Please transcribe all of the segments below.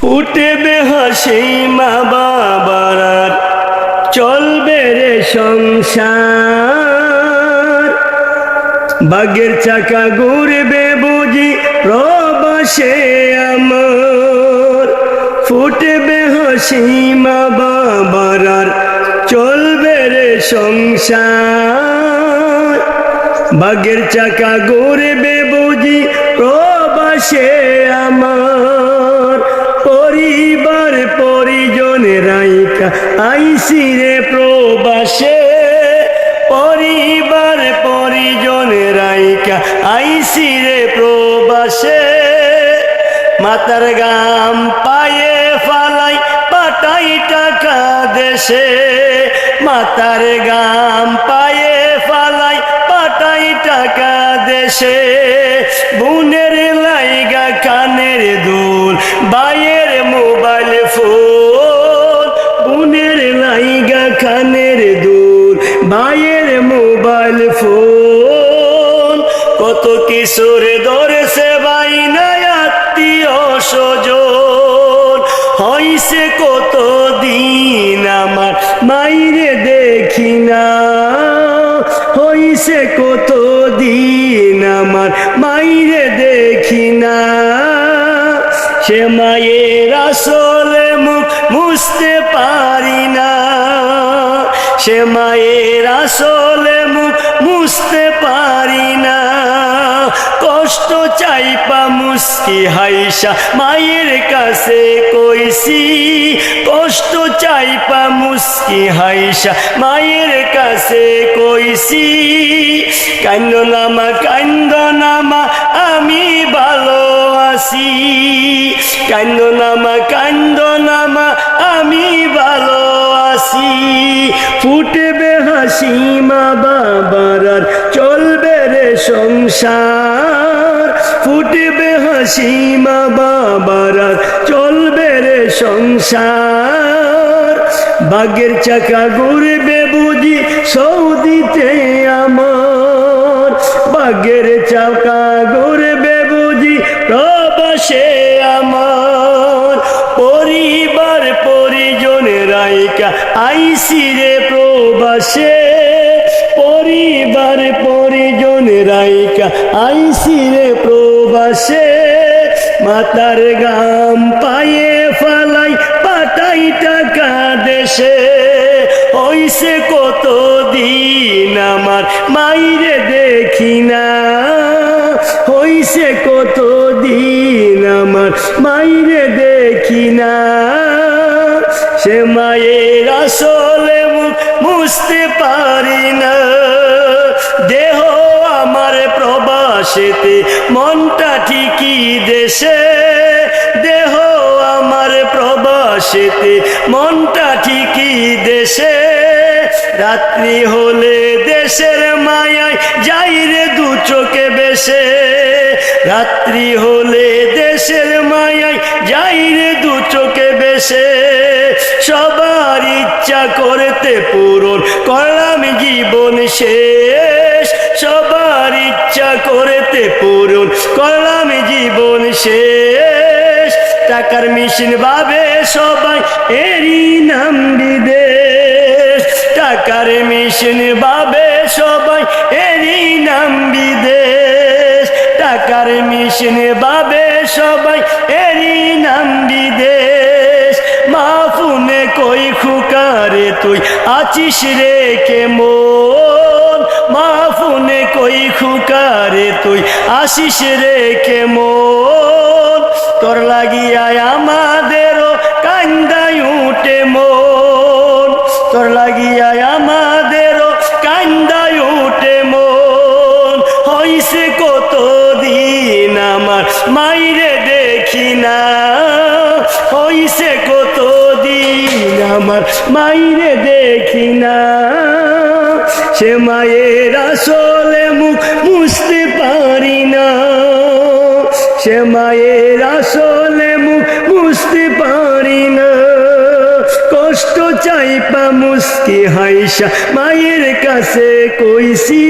ফুটেবে হাসি মা বাবার চলবে রে সংসার। বাগের চাকা ঘুরবে বুঝি, প্রবাসে আমার। ফুটবে হাসি মা বাবার চলবে রে সংসার। বাগের চাকা ঘুরবে বুঝি, প্রবাসে আমার। পরিবার পরিজন আইসি রে প্রবাসে। পরিবার পরিজন রাইকা আইসি রে প্রবাসে। মাতার গাম পায়ে ফালাই পাটাই টাকা দেশে। মাতার গাম পায়ে ফালাই পাটাই টাকা দেশে। বুনের লাইগা কানের দুল বাইয়ের মোবাইল ফোন। কত কিশোর ধরেছে নাই আত্মীয় স্বজন। হইছে কত দিন আমার মাইরে দেখি না। হইছে কত দিন আমার মাইরে দেখি না। সে মায়ের আসলে মুখ মুছতে পারি না। সে মায়ের আসলে মুখ মুছতে পারি না। কষ্ট চাইপা মুস্কি হাইসা মায়ের কাছে কইছি। কষ্ট চাইপা মুস্কি হাইসা মায়ের কাছে কইছি। কান্দ নামা কান্দ নামা আমি ভালো আছি। কান্দ নামা কান্দ নামা আমি ভালো আছি ফুটবে হাসি মা বাবার আর চলবে রে সংসার। ফুটবে হাসি মা বাবার আর চলবে রে সংসার। বাগের চাকা ঘুরবে বুঝি সৌদিতে আমার। বাগের চাকা ঘুরবে রাইকা আইসি রে প্রবাসে, পরিবার, পরিজন রাইকা আইসি রে প্রবাসে। মাতার গাম পায়ে ফালাই পাটাই টাকা দেশে। হইছে কত দিন আমার, মাইরে দেখি না। হইছে কত দিন আমার, মাইরে দেখি না। সে মায়ের আসলে মুছতে পারি না। দেহ আমার প্রবাসেতে, মনটা ঠিকই দেশে। দেহ আমার প্রবাসেতে, মনটা ঠিকই দেশে। রাত্রি হলে দেশের মায়ায় যাই রে দু চোখে বেশে। রাত্রি হলে দেশের মায়ায় যাই রে দু চোখে বেশে। সবার ইচ্ছা করতে পূরণ, করলাম জীবন শেষ। সবার ইচ্ছা করতে পূরণ, করলাম জীবন শেষ। টাকার মেশিন ভাবে সবাই এরই নাম বিদেশ। টাকার মেশিন ভাবে সবাই এরই নাম বিদেশ। টাকার মেশিন ভাবে সবাই এরই নাম বিদেশ। কই খুকারে তুই? আছিস রে কেমন? মা ফুনে কই খুকারে তুই? আসিস রে কেমন? তোর লাগিয়া আমাদেরও কান্দাই উঠে মন। তোর লাগিয়া আমাদেরও কান্দাই উঠে মন। হইছে কত দিন আমার? মাইরে দেখি না। হইছে কত আমার মাইরে দেখি না। সে মায়ের আসলে মুখ মুছতে পারি না। সে মায়ের আসলে মুখ মুছতে পারি না। কষ্ট চাইপা মুছতে মুস্কি হাইসা মায়ের কাছে কইছি।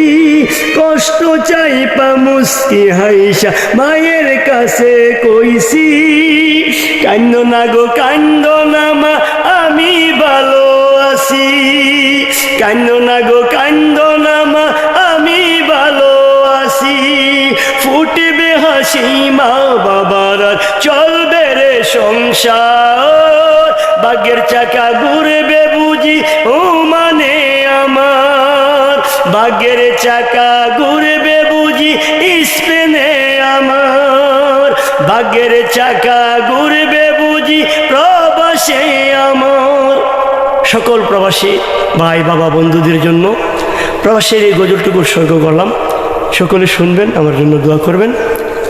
কষ্ট চাইপা মুস্কি হাইসা মায়ের কাছে কইছি। কান্দ না গো, কান্দ না আর চলবে রে সংসার। ভাগ্যের চাকা ঘুরবে বুঝি, ও মানে আমার। ভাগ্যের চাকা ঘুরবে বুঝি, স্পেনে আমার। ভাগ্যের চাকা ঘুরবে বুঝি, প্রবাসে আমার। সকল প্রবাসী ভাই, বাবা, বন্ধুদের জন্য প্রবাসের এই গজলটুকু উৎসর্গ করলাম। সকলে শুনবেন, আমার জন্য দোয়া করবেন।